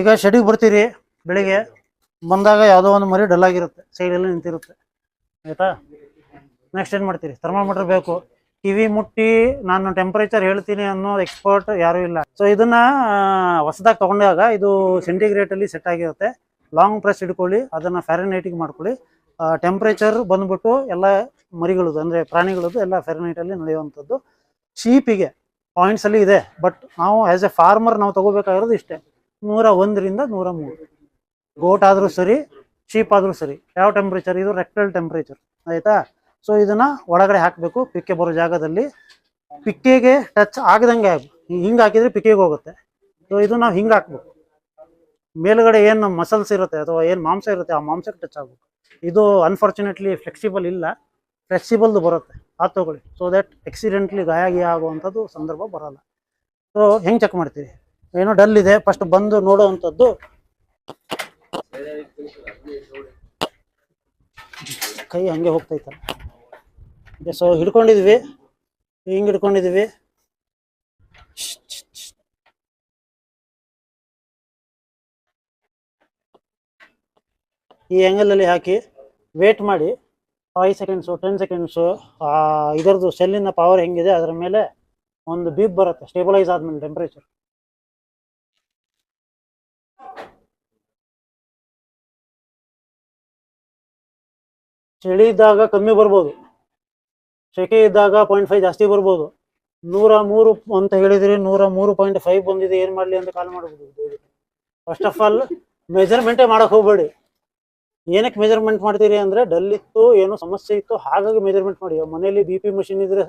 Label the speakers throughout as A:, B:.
A: ಈಗ ಶೆಡಿಗೆ ಬರ್ತೀರಿ, ಬೆಳಿಗ್ಗೆ ಬಂದಾಗ ಯಾವುದೋ ಒಂದು ಮರಿ ಡಲ್ ಆಗಿರುತ್ತೆ ಸೈಡಲ್ಲಿ ನಿಂತಿರುತ್ತೆ. ಆಯ್ತಾ? ನೆಕ್ಸ್ಟ್ ಏನು ಮಾಡ್ತೀರಿ? ಥರ್ಮಾಮೀಟರ್ ಬೇಕು. ಕಿವಿ ಮುಟ್ಟಿ, ನಾನು ಟೆಂಪರೇಚರ್ ಹೇಳ್ತೀನಿ ಅನ್ನೋ ಎಕ್ಸ್ಪರ್ಟ್ ಯಾರೂ ಇಲ್ಲ. ಸೊ ಇದನ್ನ ಹೊಸದಾಗಿ ತಗೊಂಡಾಗ ಇದು ಸೆಂಟಿಗ್ರೇಟಲ್ಲಿ ಸೆಟ್ ಆಗಿರುತ್ತೆ. ಲಾಂಗ್ ಪ್ರೆಸ್ ಹಿಡ್ಕೊಳ್ಳಿ, ಅದನ್ನ ಫ್ಯಾರನೈಟಿಗೆ ಮಾಡ್ಕೊಳ್ಳಿ. ಟೆಂಪರೇಚರ್ ಬಂದ್ಬಿಟ್ಟು ಎಲ್ಲ ಮರಿಗಳದ್ದು, ಅಂದ್ರೆ ಪ್ರಾಣಿಗಳದ್ದು ಎಲ್ಲ ಫ್ಯಾರನೈಟ್ ಅಲ್ಲಿ ನಡೆಯುವಂಥದ್ದು. ಶೀಪಿಗೆ ಪಾಯಿಂಟ್ಸ್ ಅಲ್ಲಿ ಇದೆ ಬಟ್ ನಾವು ಆಸ್ ಎ ಫಾರ್ಮರ್ ನಾವು ತಗೋಬೇಕಾಗಿರೋದು ಇಷ್ಟೇ. ನೂರ ಒಂದರಿಂದ ನೂರ ಮೂರು ಗೋಟ್ ಆದರೂ ಸರಿ ಚೀಪ್ ಆದರೂ ಸರಿ, ಯಾವ ಟೆಂಪ್ರೇಚರ್ ಇದು? ರೆಕ್ಟಲ್ ಟೆಂಪ್ರೇಚರ್ ಆಯಿತಾ? ಸೊ ಇದನ್ನ ಒಳಗಡೆ ಹಾಕಬೇಕು, ಪಿಕ್ಕೆ ಬರೋ ಜಾಗದಲ್ಲಿ. ಪಿಕ್ಕೆಗೆ ಟಚ್ ಆಗದಂಗೆ ಹಿಂಗೆ ಹಾಕಿದ್ರೆ ಪಿಕ್ಕೆಗೆ ಹೋಗುತ್ತೆ. ಸೊ ಇದು ನಾವು ಹಿಂಗೆ ಹಾಕ್ಬೇಕು. ಮೇಲುಗಡೆ ಏನು ಮಸಲ್ಸ್ ಇರುತ್ತೆ ಅಥವಾ ಏನು ಮಾಂಸ ಇರುತ್ತೆ, ಆ ಮಾಂಸಕ್ಕೆ ಟಚ್ ಆಗಬೇಕು. ಇದು ಅನ್ಫಾರ್ಚುನೇಟ್ಲಿ ಫ್ಲೆಕ್ಸಿಬಲ್ ಇಲ್ಲ. ಫ್ಲೆಕ್ಸಿಬಲ್ದು ಬರುತ್ತೆ. ಆ ತಗೊಳ್ಳಿ. ಸೊ ದಟ್ ಆಕ್ಸಿಡೆಂಟ್ಲಿ ಗಾಯ ಆಗುವಂಥದ್ದು ಸಂದರ್ಭ ಬರಲ್ಲ. ಸೊ ಹೆಂಗೆ ಚೆಕ್ ಮಾಡ್ತೀವಿ ಏನೋ ಡಲ್ ಇದೆ ಫಸ್ಟ್ ಬಂದು ನೋಡುವಂಥದ್ದು ಕೈ ಹಂಗೆ ಹೋಗ್ತೈತಲ್ಲ ಸೊ ಹಿಡ್ಕೊಂಡಿದ್ವಿ. ಹಿಂಗೆ ಹಿಡ್ಕೊಂಡಿದ್ವಿ. ಈ ಆ್ಯಂಗಲಲ್ಲಿ ಹಾಕಿ ವೇಟ್ ಮಾಡಿ. ಫೈವ್ ಸೆಕೆಂಡ್ಸು ಟೆನ್ ಸೆಕೆಂಡ್ಸು ಇದರದ್ದು ಸೆಲ್ಲಿನ ಪವರ್ ಹೆಂಗಿದೆ, ಅದರ ಮೇಲೆ ಒಂದು ಬೀಪ್ ಬರುತ್ತೆ ಸ್ಟೇಬಲೈಸ್ ಆದ್ಮೇಲೆ ಟೆಂಪ್ರೇಚರ್ ಚಳಿ ಇದ್ದಾಗ ಕಮ್ಮಿ ಬರ್ಬೋದು. ಸೆಕೆ ಇದ್ದಾಗ ಪಾಯಿಂಟ್ ಫೈವ್ ಜಾಸ್ತಿ ಬರ್ಬೋದು. ನೂರ ಮೂರು ಅಂತ ಹೇಳಿದ್ರಿ ನೂರ ಮೂರು ಪಾಯಿಂಟ್ ಫೈವ್ ಬಂದಿದೆ, ಏನು ಮಾಡಲಿ ಅಂತ ಕಾಲ್ ಮಾಡಬಹುದು ಫಸ್ಟ್ ಆಫ್ ಆಲ್ ಮೆಜರ್ಮೆಂಟೇ ಮಾಡಕ್ ಹೋಗ್ಬೇಡಿ. ಏನಕ್ಕೆ ಮೆಜರ್ಮೆಂಟ್ ಮಾಡ್ತೀರಿ ಅಂದ್ರೆ ಡಲ್ ಇತ್ತು ಏನೋ ಸಮಸ್ಯೆ ಇತ್ತು, ಹಾಗಾಗಿ ಮೆಜರ್ಮೆಂಟ್ ಮಾಡಿ. ಮನೆಯಲ್ಲಿ ಬಿ ಪಿ ಮಷಿನ್ ಇದ್ರೆ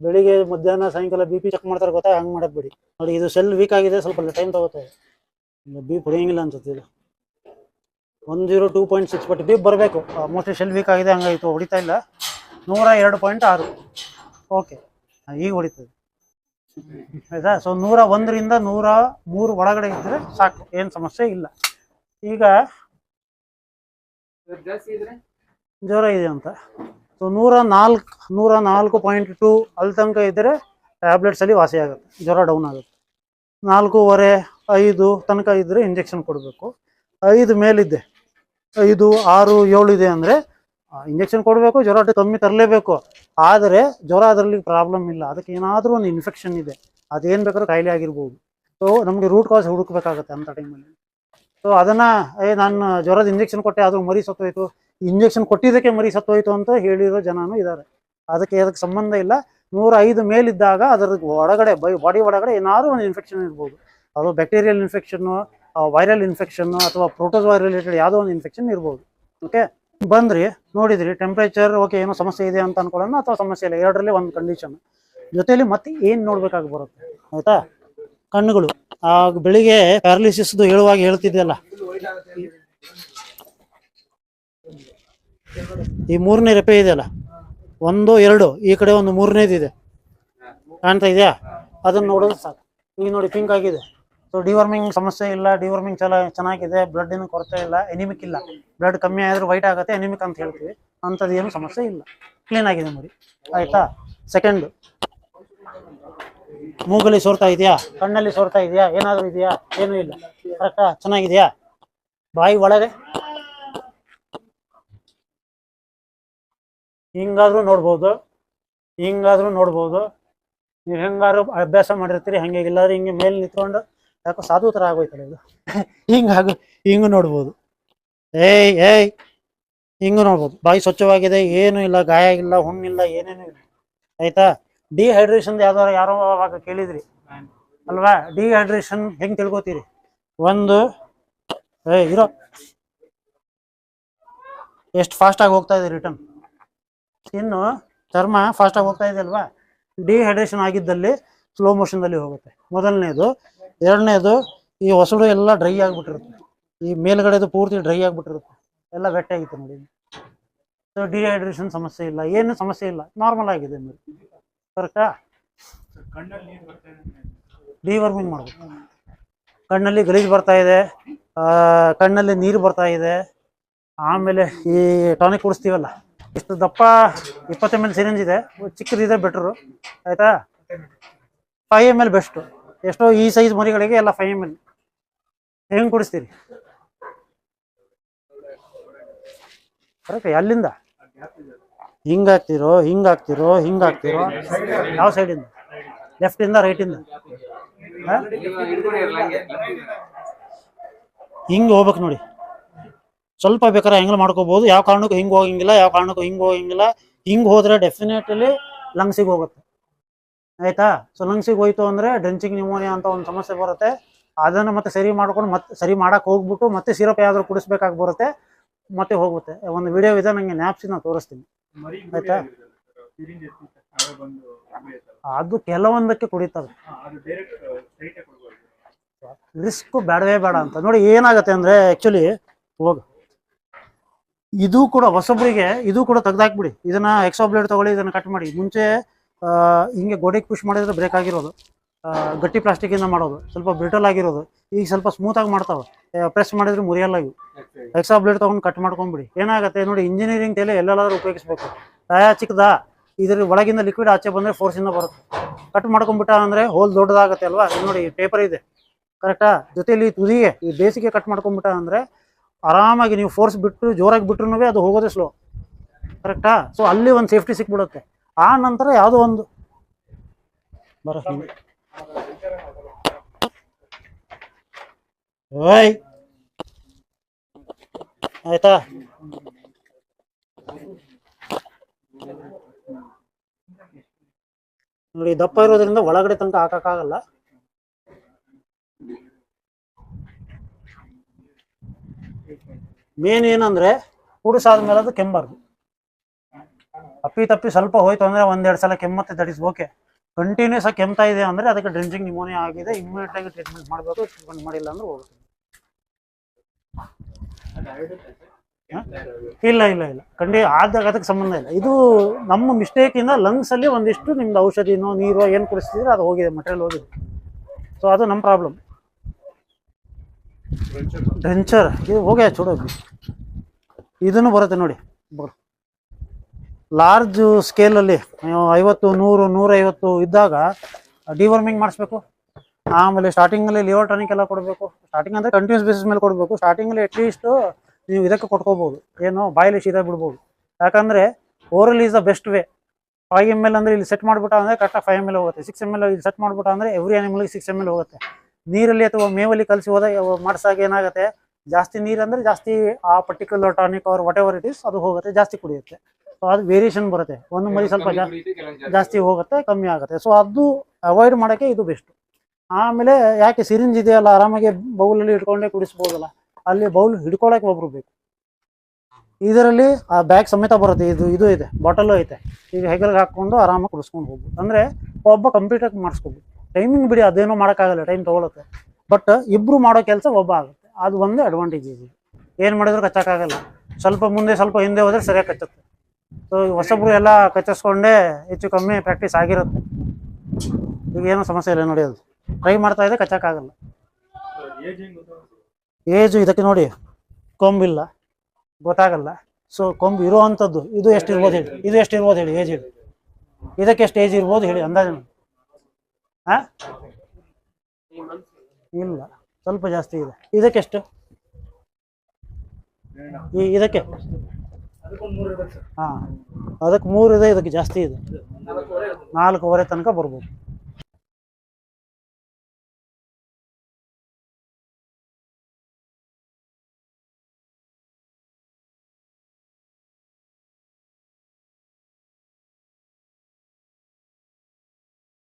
A: ಬೆಳಿಗ್ಗೆ, ಮಧ್ಯಾಹ್ನ, ಸಾಯಂಕಾಲ ಬಿ ಪಿ ಚೆಕ್ ಮಾಡ್ತಾರೆ ಗೊತ್ತಾ? ಹಂಗೆ ಮಾಡಕ್ ನೋಡಿ, ಇದು ಸೆಲ್ ವೀಕ್ ಆಗಿದೆ, ಸ್ವಲ್ಪ ಟೈಮ್ ತಗೋತಾರೆ ಬಿ ಪುಡಿಯಂಗಿಲ್ಲ ಅನ್ಸುತ್ತೆ ಇದು. One zero two point six but B ಬರಬೇಕು. ಮೋಸ್ಟ್ಲಿ ಶೆಲ್ ವೀಕ್ ಆಗಿದೆ, ಹಂಗಾಯಿತು, ಹೊಡಿತಾ ಇಲ್ಲ. ನೂರ ಎರಡು ಪಾಯಿಂಟ್ ಆರು. ಓಕೆ ಈಗ ಹೊಡಿತದೆ. ಆಯಿತಾ? ಸೊ ನೂರ ಒಂದರಿಂದ ನೂರ ಮೂರು ಒಳಗಡೆ ಇದ್ದರೆ ಸಾಕು, ಏನು ಸಮಸ್ಯೆ ಇಲ್ಲ. ಈಗ ಜ್ವರ ಇದೆ ಅಂತ. ಸೊ ನೂರ ನಾಲ್ಕು ನೂರ ನಾಲ್ಕು ಪಾಯಿಂಟ್ ಟು ಅಲ್ಲಿ ತನಕ ಇದ್ದರೆ ಟ್ಯಾಬ್ಲೆಟ್ಸಲ್ಲಿ ವಾಸಿ ಆಗುತ್ತೆ, ಜ್ವರ ಡೌನ್ ಆಗುತ್ತೆ. ನಾಲ್ಕೂವರೆ, ಐದು ತನಕ ಇದ್ದರೆ ಇಂಜೆಕ್ಷನ್ ಕೊಡಬೇಕು. ಐದು ಮೇಲಿದ್ದೆ ಐದು, ಆರು, ಏಳು ಇದೆ ಅಂದರೆ ಇಂಜೆಕ್ಷನ್ ಕೊಡಬೇಕು, ಜ್ವರ ಕಮ್ಮಿ ತರಲೇಬೇಕು. ಆದರೆ ಜ್ವರ ಅದರಲ್ಲಿ ಪ್ರಾಬ್ಲಮ್ ಇಲ್ಲ. ಅದಕ್ಕೆ ಏನಾದರೂ ಒಂದು ಇನ್ಫೆಕ್ಷನ್ ಇದೆ. ಅದೇನು ಬೇಕಾದ್ರೂ ಕಾಯಿಲೆ ಆಗಿರ್ಬೋದು. ಸೊ ನಮಗೆ ರೂಟ್ ಕಾಸ್ ಹುಡುಕ್ಬೇಕಾಗತ್ತೆ ಅಂಥ ಟೈಮಲ್ಲಿ ಸೊ ಅದನ್ನು, ಏ, ನಾನು ಜ್ವರದ ಇಂಜೆಕ್ಷನ್ ಕೊಟ್ಟೆ ಅದು ಮರಿ ಸತ್ತೋಯ್ತು. ಇಂಜೆಕ್ಷನ್ ಕೊಟ್ಟಿದ್ದಕ್ಕೆ ಮರಿ ಸತ್ತೋಯ್ತು ಅಂತ ಹೇಳಿರೋ ಜನನೂ ಇದ್ದಾರೆ ಅದಕ್ಕೆ ಅದಕ್ಕೆ ಸಂಬಂಧ ಇಲ್ಲ. ನೂರ ಐದು ಮೇಲಿದ್ದಾಗ ಅದರ ಒಳಗಡೆ, ಬೈ ಬಾಡಿ ಒಳಗಡೆ ಏನಾದರೂ ಒಂದು ಇನ್ಫೆಕ್ಷನ್ ಇರ್ಬೋದು. ಅದು ಬ್ಯಾಕ್ಟೀರಿಯಲ್ ಇನ್ಫೆಕ್ಷನ್ನು ವೈರಲ್ ಇನ್ಫೆಕ್ಷನ್ನು ಅಥವಾ ಪ್ರೋಟೋಸ್ ರಿಲೇಟೆಡ್ ಯಾವುದೋ ಒಂದು ಇನ್ಫೆಕ್ಷನ್ ಇರ್ಬೋದು. ಓಕೆ ಬಂದ್ರಿ, ನೋಡಿದ್ರಿ ಟೆಂಪ್ರೇಚರ್ ಓಕೆ ಏನೋ ಸಮಸ್ಯೆ ಇದೆ ಅಂತ ಅನ್ಕೊಳ್ಳೋಣ ಅಥವಾ ಸಮಸ್ಯೆ ಇಲ್ಲ, ಎರಡರಲ್ಲಿ ಒಂದು ಕಂಡೀಷನ್ ಜೊತೆಲಿ ಮತ್ತೆ ಏನು ನೋಡ್ಬೇಕಾಗಿ ಬರುತ್ತೆ? ಆಯ್ತಾ? ಕಣ್ಣುಗಳು. ಆ, ಬೆಳಿಗ್ಗೆ ಪ್ಯಾರಲಿಸಿಸ್ದು ಹೇಳುವಾಗ ಹೇಳ್ತಿದ್ದೆಲ್ಲ ಈ ಮೂರನೇ ರೆಪೆ ಇದೆಯಲ್ಲ, ಒಂದು, ಎರಡು, ಈ ಕಡೆ ಒಂದು ಮೂರನೇದಿದೆ. ಕಾಣ್ತಾ ಇದೆಯಾ? ಅದನ್ನ ನೋಡೋದು ಸಾಕು. ಈಗ ನೋಡಿ ಪಿಂಕ್ ಆಗಿದೆ. ಸೊ ಡಿವರ್ಮಿಂಗ್ ಸಮಸ್ಯೆ ಇಲ್ಲ ಡಿವರ್ಮಿಂಗ್ ಚಲ ಚೆನ್ನಾಗಿದೆ ಬ್ಲಡ್ ಏನು ಕೊರತೆ ಇಲ್ಲ ಎನಿಮಿಕ್ ಇಲ್ಲ. ಬ್ಲಡ್ ಕಮ್ಮಿ ಆದ್ರೆ ವೈಟ್ ಆಗುತ್ತೆ ಎನಿಮಿಕ್ ಅಂತ ಹೇಳ್ತೀವಿ. ಅಂಥದ್ದು ಏನು ಸಮಸ್ಯೆ ಇಲ್ಲ. ಕ್ಲೀನ್ ಆಗಿದೆ ಮರಿ ಆಯ್ತಾ? ಸೆಕೆಂಡ್ ಮೂಗಲ್ಲಿ ಸೋರ್ತಾ ಇದೆಯಾ? ಕಣ್ಣಲ್ಲಿ ಸೋರ್ತಾ ಇದೆಯಾ? ಏನಾದರೂ ಇದೆಯಾ? ಏನೂ ಇಲ್ಲ. ಕರೆಕ್ಟಾ ಚೆನ್ನಾಗಿದೆಯಾ? ಬಾಯಿ ಒಳಗೆ? ಹಿಂಗಾದ್ರೂ ನೋಡ್ಬೋದು. ಹಿಂಗಾದ್ರೂ ನೋಡ್ಬೋದು. ನೀವು ಹೆಂಗಾದ್ರೂ ಅಭ್ಯಾಸ ಮಾಡಿರ್ತೀರಿ, ಹಂಗೆ. ಇಲ್ಲಾದ್ರೆ ಹಿಂಗೆ ಮೇಲೆ ನಿಂತ್ಕೊಂಡು ಯಾಕೋ ಸಾಧು ಥರ ಆಗೋಯ್ತಲ್ಲ ಇದು? ಹಿಂಗಾಗು ಹಿಂಗು ನೋಡ್ಬೋದು. ಏಯ್ ಏಯ್, ಹಿಂಗು ನೋಡ್ಬೋದು. ಬಾಯಿ ಸ್ವಚ್ಛವಾಗಿದೆ, ಏನೂ ಇಲ್ಲ, ಗಾಯ ಇಲ್ಲ ಹುಣ್ಣಿಲ್ಲ ಏನೇನೂ ಇಲ್ಲ. ಆಯ್ತಾ? ಡಿಹೈಡ್ರೇಷನ್ ಯಾವ್ದಾರ ಯಾರೋ ಅವಾಗ ಕೇಳಿದ್ರಿ. ಅಲ್ವಾ? ಡಿಹೈಡ್ರೇಷನ್ ಹೆಂಗ್ ತಿಳ್ಕೊತೀರಿ? ಒಂದು ಏ ಇರೋ. ಎಷ್ಟು ಫಾಸ್ಟಾಗಿ ಹೋಗ್ತಾ ಇದೆ ರಿಟರ್ನ್ ಇನ್ನು ಚರ್ಮ ಫಾಸ್ಟಾಗಿ ಹೋಗ್ತಾ ಇದೆ ಅಲ್ವಾ? ಡಿಹೈಡ್ರೇಷನ್ ಆಗಿದ್ದಲ್ಲಿ ಸ್ಲೋ ಮೋಷನ್ದಲ್ಲಿ ಹೋಗುತ್ತೆ. ಮೊದಲನೇದು ಎರಡನೇದು ಈ ಹೊಸಡು ಎಲ್ಲ ಡ್ರೈ ಆಗಿಬಿಟ್ಟಿರುತ್ತೆ. ಈ ಮೇಲ್ಗಡೆದು ಪೂರ್ತಿ ಡ್ರೈ ಆಗಿಬಿಟ್ಟಿರುತ್ತೆ. ಎಲ್ಲ ಗಟ್ಟಿಯಾಗಿತ್ತು ನೋಡಿ. ಸೊ ಡಿಹೈಡ್ರೇಷನ್ ಸಮಸ್ಯೆ ಇಲ್ಲ. ಏನು ಸಮಸ್ಯೆ ಇಲ್ಲ. ನಾರ್ಮಲ್ ಆಗಿದೆ ಕರೆಕ್ಟಾ
B: ಬರ್ತಾ ಇದೆ
A: ಡಿವರ್ಮಿಂಗ್ ಮಾಡಬೇಕು. ಕಣ್ಣಲ್ಲಿ ಗಲೀಜು ಬರ್ತಾ ಇದೆ. ಕಣ್ಣಲ್ಲಿ ನೀರು ಬರ್ತಾ ಇದೆ. ಆಮೇಲೆ ಈ ಟಾನಿಕ್ ಕುಡಿಸ್ತೀವಲ್ಲ? ಇಷ್ಟು ದಪ್ಪ ಇಪ್ಪತ್ತು ಎಲ್ ಸಿರಿಂಜ್ ಇದೆ. ಚಿಕ್ಕದಿದೆ ಬೆಟ್ರು ಆಯ್ತಾ? ಫೈವ್ ಎಂ ಎಲ್ ಬೆಸ್ಟು ಎಷ್ಟೋ ಈ ಸೈಜ್ ಮರಿಗಳಿಗೆ ಎಲ್ಲ ಫೈವ್ ಎಂ ಎಲ್ ಹೆಂಗ್ ಕೊಡಿಸ್ತೀರಿ? ಕರೆಕ್ಟ್ ಅಲ್ಲಿಂದ ಹಿಂಗ್ ಹಾಕ್ತಿರೋ ಹಿಂಗ್ ಹಾಕ್ತಿರೋ ಹಿಂಗ್ ಹಾಕ್ತಿರೋ? ಯಾವ ಸೈಡಿಂದ ಲೆಫ್ಟ್ ಇಂದ ರೈಟ್ ಇಂದ? ಹಾ? ಹಿಂಗ್ ಹೋಗ್ಬೇಕು ನೋಡಿ. ಸ್ವಲ್ಪ ಬೇಕಾದ್ರೆ ಹೆಂಗ್ ಮಾಡ್ಕೋಬಹುದು ಯಾವ ಕಾರಣಕ್ಕೂ ಹಿಂಗ್ ಹೋಗಂಗಿಲ್ಲ, ಯಾವ ಕಾರಣಕ್ಕೂ ಹಿಂಗ್ ಹೋಗಂಗಿಲ್ಲ. ಹಿಂಗ್ ಹೋದ್ರೆ ಡೆಫಿನೆಟ್ಲಿ ಲಂಗ್ಸಿಗೆ ಹೋಗುತ್ತೆ. ಆಯ್ತಾ? ಸೊ ಲಂಗ್ಸಿಗೆ ಹೋಯ್ತು ಅಂದ್ರೆ ಡ್ರೆಂಚಿಂಗ್ ನ್ಯೂಮೋನಿಯಾ ಅಂತ ಒಂದು ಸಮಸ್ಯೆ ಬರುತ್ತೆ. ಅದನ್ನು ಮತ್ತೆ ಸರಿ ಮಾಡ್ಕೊಂಡು ಮತ್ತೆ ಸರಿ ಮಾಡಕ್ಕೆ ಹೋಗ್ಬಿಟ್ಟು ಮತ್ತೆ ಸಿರಪ್ ಯಾವ್ದಾದ್ರು ಕುಡಿಸ್ಬೇಕಾಗಿ ಬರುತ್ತೆ, ಮತ್ತೆ ಹೋಗುತ್ತೆ. ಒಂದು ವಿಡಿಯೋ ಇದೆ, ನಂಗೆ ನ್ಯಾಪ್ಸಿ ನಾನು ತೋರಿಸ್ತೀನಿ. ಆಯ್ತಾ? ಅದು ಕೆಲವೊಂದಕ್ಕೆ
B: ಕೊಡ್ಬೋದು
A: ರಿಸ್ಕ್ ಬೇಡವೇ ಬೇಡ ಅಂತ. ನೋಡಿ ಏನಾಗುತ್ತೆ ಅಂದ್ರೆ ಆಕ್ಚುಲಿ ಹೋಗ. ಇದು ಕೂಡ ಹೊಸೊಬ್ರಿಗೆ, ಇದು ಕೂಡ ತೆಗ್ದಾಕ್ಬಿಡಿ. ಇದನ್ನ ಎಕ್ಸೋ ಬ್ಲೇಡ್ ತಗೊಳ್ಳಿ, ಇದನ್ನ ಕಟ್ ಮಾಡಿ. ಮುಂಚೆ ಹಿಂಗೆ ಗೋಡೆಗೆ ಪುಷ್ ಮಾಡಿದ್ರೆ ಬ್ರೇಕ್ ಆಗಿರೋದು. ಗಟ್ಟಿ ಪ್ಲಾಸ್ಟಿಕ್ಕಿಂದ ಮಾಡೋದು. ಸ್ವಲ್ಪ ಬ್ರಿಟಲ್ ಆಗಿರೋದು. ಈಗ ಸ್ವಲ್ಪ ಸ್ಮೂತಾಗಿ ಮಾಡ್ತಾವೆ. ಪ್ರೆಸ್ ಮಾಡಿದ್ರೆ ಮುರಿಯಲ್ಲ ಇವು. ಎಕ್ಸಾ ಬ್ಲೇಡ್ ತೊಗೊಂಡು ಕಟ್ ಮಾಡ್ಕೊಂಬಿಡಿ. ಏನಾಗುತ್ತೆ ನೋಡಿ ಇಂಜಿನಿಯರಿಂಗ್ ತಲೆ ಎಲ್ಲೆಲ್ಲಾದ್ರೂ ಉಪಯೋಗಿಸ್ಬೇಕು. ಟಯ ಚಿಕ್ಕದ? ಇದ್ರ ಒಳಗಿಂದ ಲಿಕ್ವಿಡ್ ಆಚೆ ಬಂದರೆ ಫೋರ್ಸಿಂದ ಬರುತ್ತೆ. ಕಟ್ ಮಾಡ್ಕೊಂಬಿಟ್ಟ ಅಂದರೆ ಹೋಲ್ ದೊಡ್ಡದಾಗುತ್ತೆ ಅಲ್ವಾ? ನೋಡಿ ಪೇಪರ್ ಇದೆ. ಕರೆಕ್ಟಾ ಜೊತೆಯಲ್ಲಿ ತುದಿಗೆ, ಈ ಬೇಸಿಗೆ ಕಟ್ ಮಾಡ್ಕೊಂಬಿಟ್ಟ ಅಂದರೆ ಆರಾಮಾಗಿ ನೀವು ಫೋರ್ಸ್ ಬಿಟ್ಟು, ಜೋರಾಗಿ ಬಿಟ್ರು ಅದು ಹೋಗೋದೇ ಸ್ಲೋ ಕರೆಕ್ಟಾ ಸೊ ಅಲ್ಲಿ ಒಂದು ಸೇಫ್ಟಿ ಸಿಕ್ಬಿಡುತ್ತೆ. ಆ ನಂತರ ಯಾವುದೋ ಒಂದು. ಬರ. ಓಯ್. ಆಯ್ತಾ? ನೋಡಿ, ದಪ್ಪ ಇರೋದ್ರಿಂದ ಒಳಗಡೆ ತನಕ ಹಾಕಕ್ಕಾಗಲ್ಲ. ಮೇನ್ ಏನಂದ್ರೆ ಕುಡಿಸಾದ್ಮೇಲೆ ಅದು ಕೆಂಬಾರ್ದು. ಅಪ್ಪಿ ತಪ್ಪಿ ಸ್ವಲ್ಪ ಹೋಯ್ತು ಅಂದ್ರೆ ಒಂದೆರಡು ಸಲ ಕೆಮ್ಮತ್ತೆ ದಟ್ ಇಸ್ ಓಕೆ ಕಂಟಿನ್ಯೂಸ್ ಆಗಿ ಕೆಮ್ತಾ ಇದೆ ಅಂದ್ರೆ ಅದಕ್ಕೆ ಡ್ರಿಂಕಿಂಗ್ ನಿಮೋನಿಯಾ ಆಗಿದೆ ಇಮ್ಮಿಡಿಯೇಟ್ ಆಗಿ ಟ್ರೀಟ್ಮೆಂಟ್ ಮಾಡಬೇಕು ಟ್ರೀಟ್ಮೆಂಟ್ ಮಾಡಿಲ್ಲ ಅಂದ್ರೆ ಹೋಗುತ್ತೆ. ಇಲ್ಲ ಇಲ್ಲ ಇಲ್ಲ. ಖಂಡಿ ಆದಾಗ ಅದಕ್ಕೆ ಸಂಬಂಧ ಇಲ್ಲ. ಇದು ನಮ್ಮ ಮಿಸ್ಟೇಕ್ ಇಂದ ಲಂಗ್ಸ್ ಅಲ್ಲಿ ಒಂದಿಷ್ಟು ನಿಮ್ದು ಔಷಧಿನೋ, ನೀರೋ ಏನು ಕುಡಿಸ್ತಿದ್ರೆ ಅದು ಹೋಗಿದೆ ಮಟೀರಿಯಲ್ ಹೋಗಿದೆ. ಸೊ ಅದು ನಮ್ಮ ಪ್ರಾಬ್ಲಮ್ ಡ್ರೆಂಚರ್ ಇದು ಹೋಗ್ಯಾ ಚೂಡೋಗಿ. ಇದನ್ನು ಬರುತ್ತೆ ನೋಡಿ. ಲಾರ್ಜ್ ಸ್ಕೇಲಲ್ಲಿ ಐವತ್ತು, ನೂರು, ನೂರೈವತ್ತು ಇದ್ದಾಗ ಡಿವರ್ಮಿಂಗ್ ಮಾಡಿಸ್ಬೇಕು. ಆಮೇಲೆ ಸ್ಟಾರ್ಟಿಂಗಲ್ಲಿ ಲಿವರ್ ಟಾನಿಕ್ ಎಲ್ಲ ಕೊಡಬೇಕು. ಸ್ಟಾರ್ಟಿಂಗ್ ಅಂದರೆ ಕಂಟಿನ್ಯೂಸ್ ಬೇಸಿಸ್ ಮೇಲೆ ಕೊಡಬೇಕು. ಸ್ಟಾರ್ಟಿಂಗಲ್ಲಿ ಅಟ್ಲೀಸ್ಟ್ ನೀವು ಇದಕ್ಕೆ ಕೊಟ್ಕೋಬೋದು. ಏನು, ಬಾಯಲ್ಲಿ ಶೀತ ಬಿಡ್ಬೋದು. ಯಾಕಂದರೆ oral is the best way five M L ಅಂದರೆ ಇಲ್ಲಿ ಸೆಟ್ ಮಾಡಿಬಿಟ್ಟ ಅಂದರೆ ಕರೆಕ್ಟಾಗಿ ಫೈವ್ ಎಂ ಎಲ್ ಹೋಗುತ್ತೆ. ಸಿಕ್ಸ್ ಎಂ ಎಲ್ ಇಲ್ಲಿ ಸೆಟ್ ಮಾಡಿಬಿಟ್ಟ ಅಂದರೆ ಎವ್ರಿ ಅನಿಮಲ್ಗೆ ಸಿಕ್ಸ್ ಎಂ ಎಲ್ ಹೋಗುತ್ತೆ. ನೀರಲ್ಲಿ ಅಥವಾ ಮೇವಲ್ಲಿ ಕಲಸಿ ಹೋದಾಗ ಮಾಡಿಸಾಗ ಏನಾಗುತ್ತೆ? ಜಾಸ್ತಿ ನೀರು ಅಂದರೆ ಜಾಸ್ತಿ ಆ ಪರ್ಟಿಕ್ಯುಲರ್ ಟಾನಿಕ್ ಅವ್ರ ವಾಟ್ ಎವರ್ ಇಟ್ ಇಸ್ ಅದು ಹೋಗುತ್ತೆ, ಜಾಸ್ತಿ ಕುಡಿಯುತ್ತೆ. ಅದು ವೇರಿಯೇಷನ್ ಬರುತ್ತೆ. ಒಂದು ಮರಿ ಸ್ವಲ್ಪ ಜಾಸ್ತಿ ಜಾಸ್ತಿ ಹೋಗುತ್ತೆ ಕಮ್ಮಿ ಆಗುತ್ತೆ. ಸೊ ಅದು ಅವಾಯ್ಡ್ ಮಾಡೋಕ್ಕೆ ಇದು ಬೆಸ್ಟ್ ಆಮೇಲೆ ಯಾಕೆ ಸಿರಿಂಜ್ ಇದೆಯಲ್ಲ ಆರಾಮಾಗಿ ಬೌಲಲ್ಲಿ ಇಟ್ಕೊಂಡೇ ಕುಡಿಸ್ಬೋದಲ್ಲ ಅಲ್ಲಿ ಬೌಲ್ ಹಿಡ್ಕೊಳಕ್ಕೆ ಒಬ್ರು ಬೇಕು. ಇದರಲ್ಲಿ ಆ ಬ್ಯಾಗ್ ಸಮೇತ ಬರುತ್ತೆ. ಇದು ಇದು ಇದೆ ಬಾಟಲು ಐತೆ. ಈಗ ಹೆಗಲ್ಗೆ ಹಾಕ್ಕೊಂಡು ಆರಾಮಾಗಿ ಕುಡಿಸ್ಕೊಂಡು ಹೋಗ್ಬೋದು. ಅಂದರೆ ಒಬ್ಬ ಕಂಪ್ಯೂಟರ್ ಮಾಡಿಸ್ಕೋಬೋದು. ಟೈಮಿಂಗ್ ಬಿಡಿ ಅದೇನೋ ಮಾಡೋಕ್ಕಾಗಲ್ಲ ಟೈಮ್ ತೊಗೊಳುತ್ತೆ ಬಟ್ ಇಬ್ಬರು ಮಾಡೋ ಕೆಲಸ ಒಬ್ಬ ಆಗುತ್ತೆ. ಅದು ಒಂದು ಅಡ್ವಾಂಟೇಜ್ ಇದೆ. ಏನು ಮಾಡಿದ್ರು ಕಚ್ಚಕ್ಕಾಗಲ್ಲ ಸ್ವಲ್ಪ ಮುಂದೆ ಸ್ವಲ್ಪ ಹಿಂದೆ ಹೋದ್ರೆ ಸರಿಯಾಗಿ ಕಚ್ಚುತ್ತೆ. ಸೊ ಹೊಸಬ್ರು ಎಲ್ಲ ಕಚ್ಚಿಸ್ಕೊಂಡೆ ಹೆಚ್ಚು ಕಮ್ಮಿ ಪ್ರಾಕ್ಟೀಸ್ ಆಗಿರುತ್ತೆ. ಈಗ ಏನು ಸಮಸ್ಯೆ ಇಲ್ಲ ನೋಡಿ ಅದು. ಟ್ರೈ ಮಾಡ್ತಾ ಇದೆ ಕಚ್ಚಕ್ಕಾಗಲ್ಲ.
B: ಏಜ್
A: ಇದಕ್ಕೆ ನೋಡಿ ಕೊಂಬಿಲ್ಲ ಗೊತ್ತಾಗಲ್ಲ. ಸೊ ಕೊಂಬು ಇರುವಂಥದ್ದು ಇದು ಎಷ್ಟು ಇರ್ಬೋದು ಹೇಳಿ. ಇದು ಎಷ್ಟು ಇರ್ಬೋದು ಹೇಳಿ ಏಜ್ ಹೇಳಿ. ಇದಕ್ಕೆ ಎಷ್ಟು ಏಜ್ ಇರ್ಬೋದು ಹೇಳಿ, ಅಂದಾಜು ಹಾಂ ಇಲ್ಲ. ಸ್ವಲ್ಪ ಜಾಸ್ತಿ ಇದೆ. ಇದಕ್ಕೆ ಎಷ್ಟು? ಈ, ಇದಕ್ಕೆ? ಹಾಂ ಅದಕ್ಕೆ ಮೂರು ಇದೆ ಇದಕ್ಕೆ ಜಾಸ್ತಿ ಇದೆ. ನಾಲ್ಕೂವರೆ ತನಕ ಬರ್ಬೋದು.